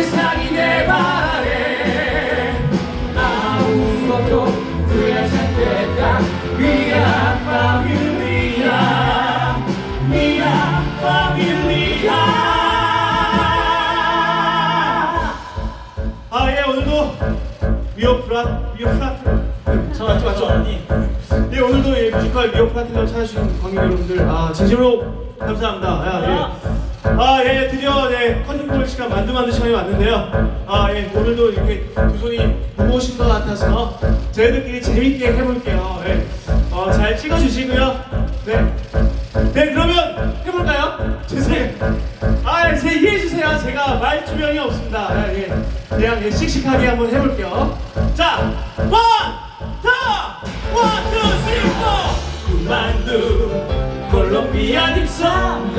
아, 파밀리아 예, 오늘도 미오프라 미오프라. 자 맞죠 네. 예, 찾아주신 관객 여러분들 아 진심으로 감사합니다. 아예. 아. 아, 예, 드디어 네. 시간 만두 만두 시간이 왔는데요. 아, 예, 오늘도 이렇게 두 손이 무거우신 것 같아서 저희들끼리 재밌게 해볼게요. 예. 어, 잘 찍어주시고요. 네. 네, 그러면 해볼까요? 죄송해요. 아, 제 이해해주세요. 제가 말주명이 없습니다. 아, 예. 그냥 예, 씩씩하게 한번 해볼게요. 자, 원, 투, 원, 투, 쓰리, 포. 만두, 콜롬비아 딥섬.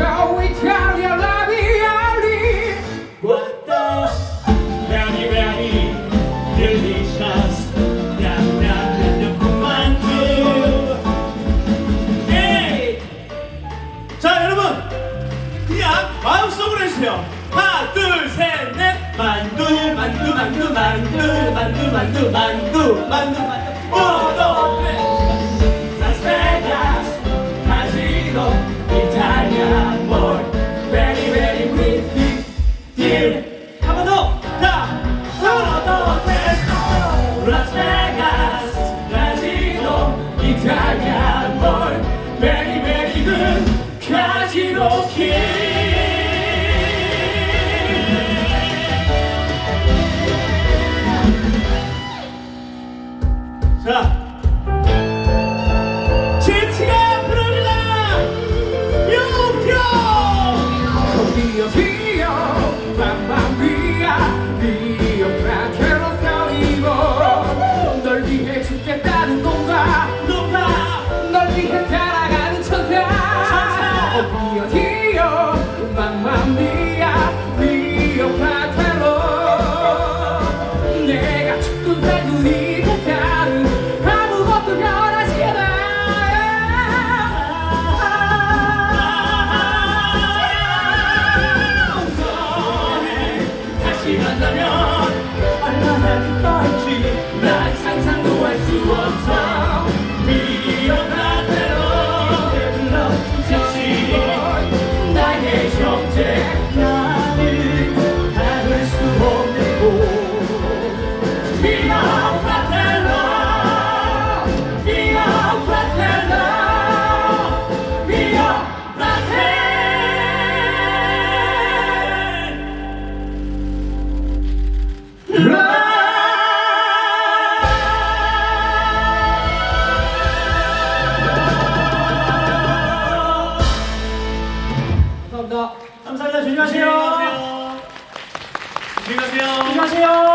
하나 둘셋 넷. 만두 만두 만두 만두 만두 만두 만두 만두 만두. 오도 라스베가스 카지노 이탈리아 볼 베리 베리 위 감사합니다. 감사합니다. 조심하세요. 조심하세요. 조심하세요.